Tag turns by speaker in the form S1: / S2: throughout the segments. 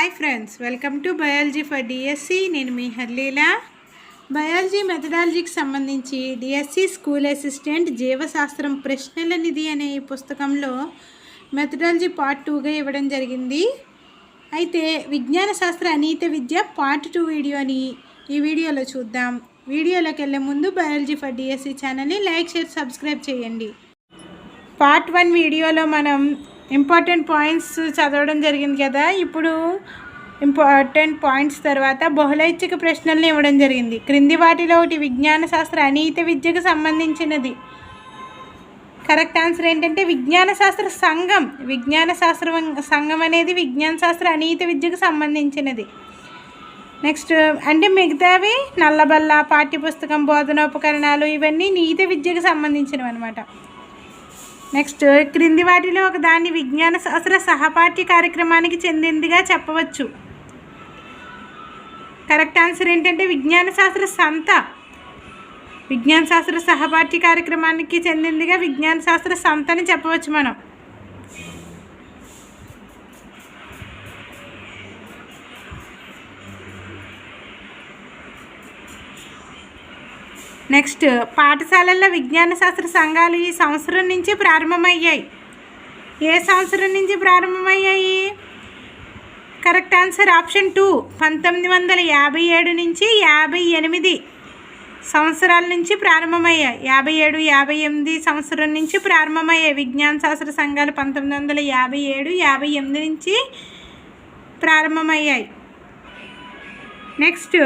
S1: Hi friends welcome to biology for DSC నేను మీ హర్లీలా. Biology మెథడాలజీకి సంబంధించి డిఎస్సి స్కూల్ అసిస్టెంట్ జీవశాస్త్రం ప్రశ్నల నిధి అనే ఈ పుస్తకంలో మెథడాలజీ పార్ట్ టూగా ఇవ్వడం జరిగింది. అయితే విజ్ఞాన శాస్త్ర అనీత విద్య పార్ట్ టూ వీడియోని ఈ వీడియోలో చూద్దాం. వీడియోలోకి వెళ్ళే ముందు బయాలజీ ఫర్ డిఎస్సి ఛానల్ని లైక్ షేర్ సబ్స్క్రైబ్ చేయండి. పార్ట్ వన్ వీడియోలో మనం ఇంపార్టెంట్ పాయింట్స్ చదవడం జరిగింది కదా. ఇప్పుడు ఇంపార్టెంట్ పాయింట్స్ తర్వాత బహుళైచ్ఛిక ప్రశ్నల్ని ఇవ్వడం జరిగింది. క్రింది వాటిలో ఒకటి విజ్ఞాన శాస్త్ర అనీత విద్యకు సంబంధించినది. కరెక్ట్ ఆన్సర్ ఏంటంటే విజ్ఞాన శాస్త్ర సంఘం. విజ్ఞాన శాస్త్ర సంఘం అనేది విజ్ఞాన శాస్త్ర అనీత విద్యకు సంబంధించినది. నెక్స్ట్ అంటే మిగతావి నల్లబల్ల పాఠ్యపుస్తకం బోధనోపకరణాలు ఇవన్నీ నీతి విద్యకు సంబంధించినవి అనమాట నెక్స్ట్ క్రింది వాటిలో ఒక దాన్ని విజ్ఞాన శాస్త్ర సహపాఠ్య కార్యక్రమానికి చెందిందిగా చెప్పవచ్చు. కరెక్ట్ ఆన్సర్ ఏంటంటే విజ్ఞాన శాస్త్ర సంత. విజ్ఞాన శాస్త్ర సహపాఠ్య కార్యక్రమానికి చెందిందిగా విజ్ఞాన శాస్త్ర సంతని చెప్పవచ్చు మనం. నెక్స్ట్ పాఠశాలల్లో విజ్ఞాన శాస్త్ర సంఘాలు ఈ సంవత్సరం నుంచి ప్రారంభమయ్యాయి. ఏ సంవత్సరం నుంచి ప్రారంభమయ్యాయి? Correct answer option two. పంతొమ్మిది వందల యాభై ఏడు నుంచి యాభై ఎనిమిది సంవత్సరాల నుంచి ప్రారంభమయ్యాయి. యాభై ఏడు యాభై ఎనిమిది సంవత్సరం నుంచి ప్రారంభమయ్యాయి. విజ్ఞాన శాస్త్ర సంఘాలు పంతొమ్మిది వందల యాభై ఏడు యాభై ఎనిమిది నుంచి ప్రారంభమయ్యాయి. నెక్స్ట్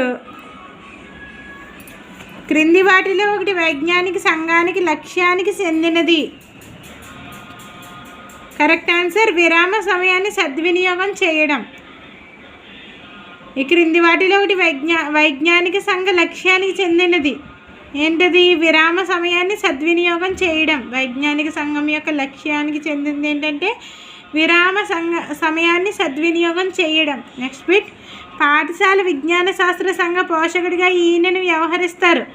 S1: క్రింది వాటిలో ఒకటి వైజ్ఞానిక సంఘానికి లక్ష్యానికి చెందినది. కరెక్ట్ ఆన్సర్ విరామ సమయాన్ని సద్వినియోగం చేయడం. ఈ క్రింది వాటిలో ఒకటి వైజ్ఞా వైజ్ఞానిక సంఘ లక్ష్యానికి చెందినది. ఏంటది? విరామ సమయాన్ని సద్వినియోగం చేయడం. వైజ్ఞానిక సంఘం యొక్క లక్ష్యానికి చెందింది ఏంటంటే విరామ సంఘ సమయాన్ని సద్వినియోగం చేయడం. నెక్స్ట్ బిట్ పాఠశాల విజ్ఞాన శాస్త్ర సంఘ పోషకుడిగా ఈయనను వ్యవహరిస్తారు.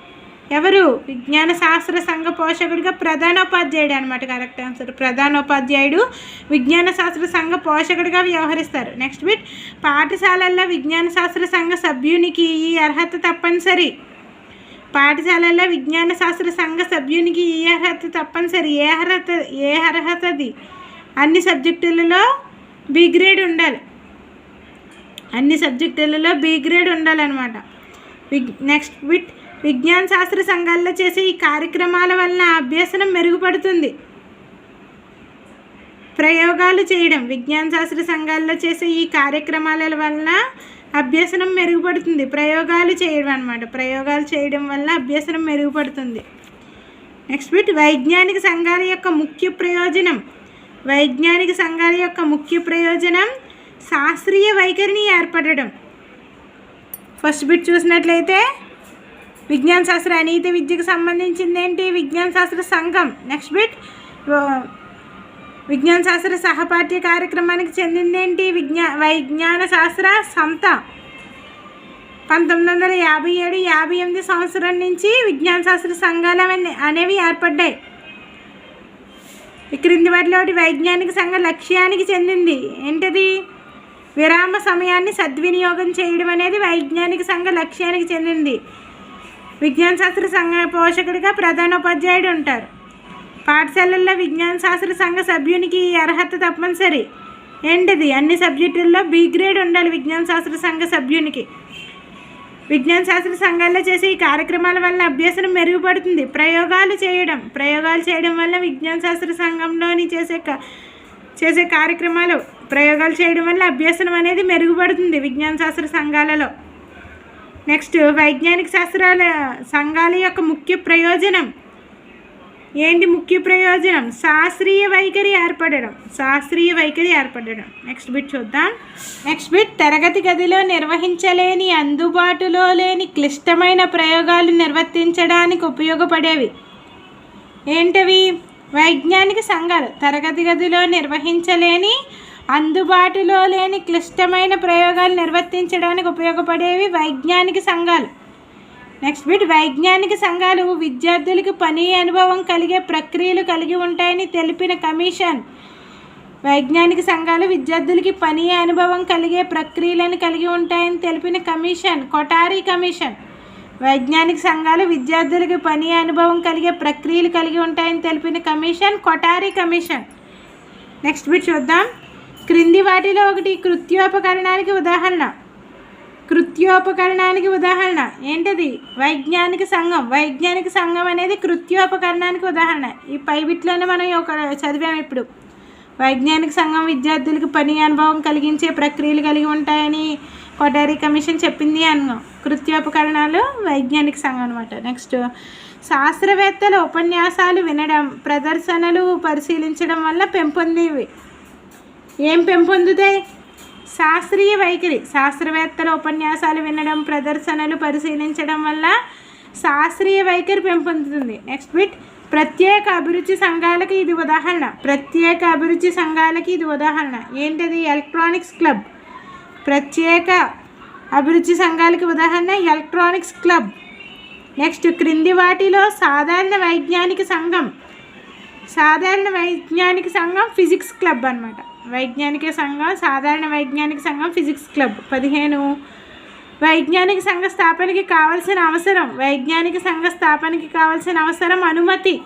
S1: ఎవరు? విజ్ఞాన శాస్త్ర సంఘ పోషకుడిగా ప్రధానోపాధ్యాయుడు అనమాట కరెక్ట్ ఆన్సర్ ప్రధానోపాధ్యాయుడు విజ్ఞాన శాస్త్ర సంఘ పోషకుడిగా వ్యవహరిస్తారు. నెక్స్ట్ బిట్ పాఠశాలల్లో విజ్ఞాన శాస్త్ర సంఘ సభ్యునికి ఈ అర్హత తప్పనిసరి. పాఠశాలల్లో విజ్ఞాన శాస్త్ర సంఘ సభ్యునికి ఈ అర్హత తప్పనిసరి. ఏ అర్హత ఏ అర్హతది? అన్ని సబ్జెక్టులలో బి గ్రేడ్ ఉండాలి. అన్ని సబ్జెక్టులలో బి గ్రేడ్ ఉండాలన్నమాట. విగ్ నెక్స్ట్ విత్ విజ్ఞాన శాస్త్ర సంఘాల్లో చేసే ఈ కార్యక్రమాల వలన అభ్యసనం మెరుగుపడుతుంది. ప్రయోగాలు చేయడం విజ్ఞాన శాస్త్ర సంఘాల్లో చేసే ఈ కార్యక్రమాల వలన అభ్యసనం మెరుగుపడుతుంది. ప్రయోగాలు చేయడం అనమాట ప్రయోగాలు చేయడం వల్ల అభ్యసనం మెరుగుపడుతుంది. నెక్స్ట్ బిట్ వైజ్ఞానిక సంఘాల యొక్క ముఖ్య ప్రయోజనం. వైజ్ఞానిక సంఘాల యొక్క ముఖ్య ప్రయోజనం శాస్త్రీయ వైఖరిని ఏర్పడడం ఫస్ట్ బిట్ చూసినట్లయితే విజ్ఞాన శాస్త్ర అనీత విద్యకు సంబంధించింది ఏంటి విజ్ఞాన శాస్త్ర సంఘం. నెక్స్ట్ బిట్ విజ్ఞాన శాస్త్ర సహపాఠ్య కార్యక్రమానికి చెందిందేంటి? విజ్ఞా వైజ్ఞాన శాస్త్ర సంత. పంతొమ్మిది వందల యాభై ఏడు యాభై ఎనిమిది సంవత్సరం నుంచి విజ్ఞాన శాస్త్ర సంఘాలు అవన్నీ అనేవి ఏర్పడ్డాయి. ఈ క్రింది వాటిలో వైజ్ఞానిక సంఘ లక్ష్యానికి చెందింది. ఏంటది? విరామ సమయాన్ని సద్వినియోగం చేయడం అనేది వైజ్ఞానిక సంఘ లక్ష్యానికి చెందింది. విజ్ఞాన శాస్త్ర సంఘ పోషకుడిగా ప్రధానోపాధ్యాయుడు ఉంటారు. పాఠశాలల్లో విజ్ఞాన శాస్త్ర సంఘ సభ్యునికి ఈ అర్హత తప్పనిసరి. ఏంటిది? అన్ని సబ్జెక్టుల్లో బి గ్రేడ్ ఉండాలి విజ్ఞాన శాస్త్ర సంఘ సభ్యునికి. విజ్ఞాన శాస్త్ర సంఘాల్లో చేసే ఈ కార్యక్రమాల వల్ల అభ్యాసం మెరుగుపడుతుంది. ప్రయోగాలు చేయడం ప్రయోగాలు చేయడం వల్ల విజ్ఞాన శాస్త్ర సంఘంలోని చేసే చేసే కార్యక్రమాలు ప్రయోగాలు చేయడం వల్ల అభ్యసనం అనేది మెరుగుపడుతుంది విజ్ఞాన శాస్త్ర సంఘాలలో. నెక్స్ట్ వైజ్ఞానిక శాస్త్రాల సంఘాల యొక్క ముఖ్య ప్రయోజనం. ఏంటి ముఖ్య ప్రయోజనం? శాస్త్రీయ వైఖరి ఏర్పడడం. శాస్త్రీయ వైఖరి ఏర్పడడం. నెక్స్ట్ బిట్ చూద్దాం. నెక్స్ట్ బిట్ తరగతి గదిలో నిర్వహించలేని అందుబాటులో లేని క్లిష్టమైన ప్రయోగాలు నిర్వర్తించడానికి ఉపయోగపడేవి. ఏంటవి? వైజ్ఞానిక సంఘాలు. తరగతి గదిలో నిర్వహించలేని అందుబాటులో లేని క్లిష్టమైన ప్రయోగాలు నిర్వర్తించడానికి ఉపయోగపడేవి వైజ్ఞానిక సంఘాలు. నెక్స్ట్ బిట్ వైజ్ఞానిక సంఘాలు విద్యార్థులకు పని అనుభవం కలిగే ప్రక్రియలు కలిగి ఉంటాయని తెలిపిన కమిషన్. వైజ్ఞానిక సంఘాలు విద్యార్థులకి పని అనుభవం కలిగే ప్రక్రియలను కలిగి ఉంటాయని తెలిపిన కమిషన్ కొటారి కమిషన్. వైజ్ఞానిక సంఘాలు విద్యార్థులకి పని అనుభవం కలిగే ప్రక్రియలు కలిగి ఉంటాయని తెలిపిన commission Kothari commission. Next bit చూద్దాం. క్రింది వాటిలో ఒకటి కృత్యోపకరణానికి ఉదాహరణ. కృత్యోపకరణానికి ఉదాహరణ. ఏంటది? వైజ్ఞానిక సంఘం. వైజ్ఞానిక సంఘం అనేది కృత్యోపకరణానికి ఉదాహరణ. ఈ పై బిట్లోనే మనం ఒక చదివాం ఇప్పుడు. వైజ్ఞానిక సంఘం విద్యార్థులకు పని అనుభవం కలిగించే ప్రక్రియలు కలిగి ఉంటాయని కొటారి కమిషన్ చెప్పింది అన్నాం కృత్యోపకరణాలు వైజ్ఞానిక సంఘం అనమాట నెక్స్ట్ శాస్త్రవేత్తల ఉపన్యాసాలు వినడం ప్రదర్శనలు పరిశీలించడం వల్ల పెంపొందేవి. ఏం పెంపొందుతాయి శాస్త్రీయ వైఖరి శాస్త్రవేత్తల ఉపన్యాసాలు వినడం ప్రదర్శనలు పరిశీలించడం వల్ల శాస్త్రీయ వైఖరి పెంపొందుతుంది. Next bit. ప్రత్యేక అభిరుచి సంఘాలకి ఇది ఉదాహరణ. ప్రత్యేక అభిరుచి సంఘాలకి ఇది ఉదాహరణ. ఏంటది? Electronics club. ప్రత్యేక అభిరుచి సంఘాలకి ఉదాహరణ ఎలక్ట్రానిక్స్ క్లబ్. నెక్స్ట్. క్రింది వాటిలో సాధారణ వైజ్ఞానిక సంఘం. సాధారణ వైజ్ఞానిక సంఘం ఫిజిక్స్ క్లబ్ అనమాట వైజ్ఞానిక సంఘం సాధారణ వైజ్ఞానిక సంఘం ఫిజిక్స్ క్లబ్. పదిహేను. వైజ్ఞానిక సంఘ స్థాపనకి కావాల్సిన అవసరం. వైజ్ఞానిక సంఘ స్థాపనకి కావాల్సిన అవసరం అనుమతి.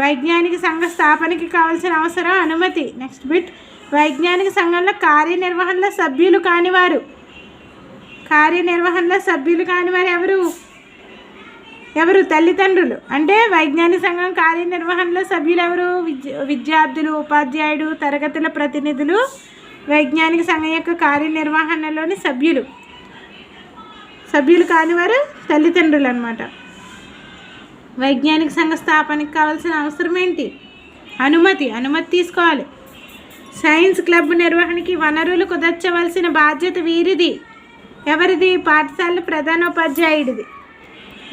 S1: వైజ్ఞానిక సంఘ స్థాపనకి కావాల్సిన అవసరం అనుమతి. Next bit. వైజ్ఞానిక సంఘంలో కార్యనిర్వహణలో సభ్యులు కానివారు. కార్యనిర్వహణలో సభ్యులు కానివారు ఎవరు? ఎవరు తల్లిదండ్రులు? అంటే వైజ్ఞానిక సంఘం కార్యనిర్వహణలో సభ్యులు ఎవరు? విద్య విద్యార్థులు ఉపాధ్యాయుడు తరగతుల ప్రతినిధులు వైజ్ఞానిక సంఘం యొక్క కార్యనిర్వహణలోని సభ్యులు. సభ్యులు కానివారు తల్లిదండ్రులు అనమాట వైజ్ఞానిక సంఘ స్థాపనకి కావాల్సిన అవసరం ఏంటి? అనుమతి అనుమతి తీసుకోవాలి. సైన్స్ క్లబ్ నిర్వహణకి వనరులు కుదర్చవలసిన బాధ్యత వీరిది. ఎవరిది? పాఠశాల ప్రధానోపాధ్యాయుడిది.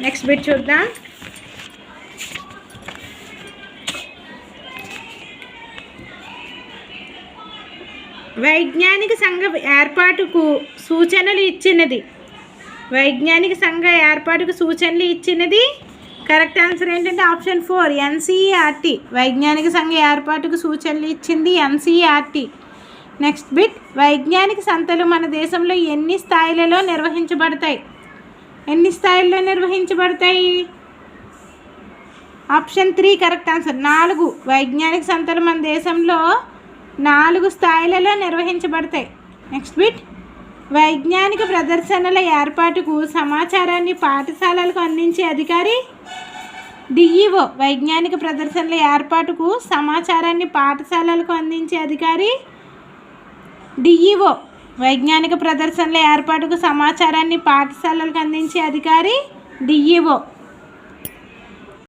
S1: నెక్స్ట్ బిట్ చూద్దాం. వైజ్ఞానిక సంఘ ఏర్పాటుకు సూచనలు ఇచ్చినది. వైజ్ఞానిక సంఘ ఏర్పాటుకు సూచనలు ఇచ్చినది. కరెక్ట్ ఆన్సర్ ఏంటంటే ఆప్షన్ ఫోర్ ఎన్సీఆర్టీ వైజ్ఞానిక సంఘ ఏర్పాటుకు సూచనలు ఇచ్చింది ఎన్సీఆర్టీ నెక్స్ట్ బిట్ వైజ్ఞానిక సంతలు మన దేశంలో ఎన్ని స్థాయిలలో నిర్వహించబడతాయి? ఎన్ని స్థాయిల్లో నిర్వహించబడతాయి? Option three correct answer. నాలుగు. వైజ్ఞానిక సంతలు మన దేశంలో నాలుగు స్థాయిలలో నిర్వహించబడతాయి. Next bit. వైజ్ఞానిక ప్రదర్శనల ఏర్పాటుకు సమాచారాన్ని పాఠశాలలకు అందించే అధికారి డిఈఓ. వైజ్ఞానిక ప్రదర్శనల ఏర్పాటుకు సమాచారాన్ని పాఠశాలలకు అందించే అధికారి డిఈఓ. వైజ్ఞానిక ప్రదర్శనల ఏర్పాటుకు సమాచారాన్ని పాఠశాలలకు అందించే అధికారి డిఈఓ